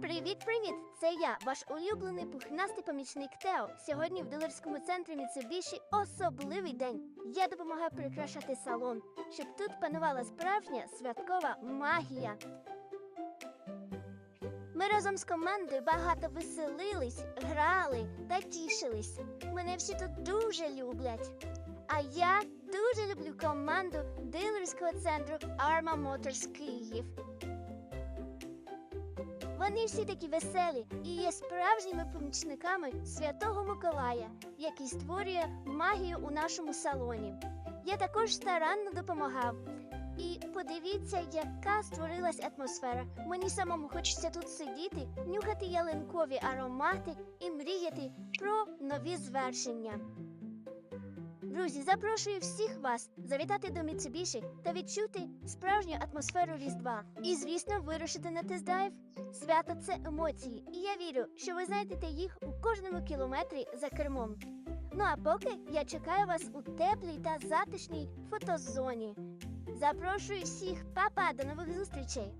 Привіт-привіт! Це я, ваш улюблений пухнастий помічник Тео. Сьогодні в дилерському центрі Mitsubishi особливий день. Я допомагаю прикрашати салон, щоб тут панувала справжня святкова магія. Ми разом з командою багато веселились, грали та тішились. Мене всі тут дуже люблять. А я дуже люблю команду дилерського центру Arma Motors Київ. Вони всі такі веселі і є справжніми помічниками Святого Миколая, який створює магію у нашому салоні. Я також старанно допомагав. І подивіться, яка створилась атмосфера. Мені самому хочеться тут сидіти, нюхати ялинкові аромати і мріяти про нові звершення. Друзі, запрошую всіх вас завітати до Mitsubishi та відчути справжню атмосферу Різдва. І, звісно, вирушити на тест-драйв. Свято це емоції, і я вірю, що ви знайдете їх у кожному кілометрі за кермом. Ну а поки я чекаю вас у теплій та затишній фотозоні. Запрошую всіх, Па-па, до нових зустрічей!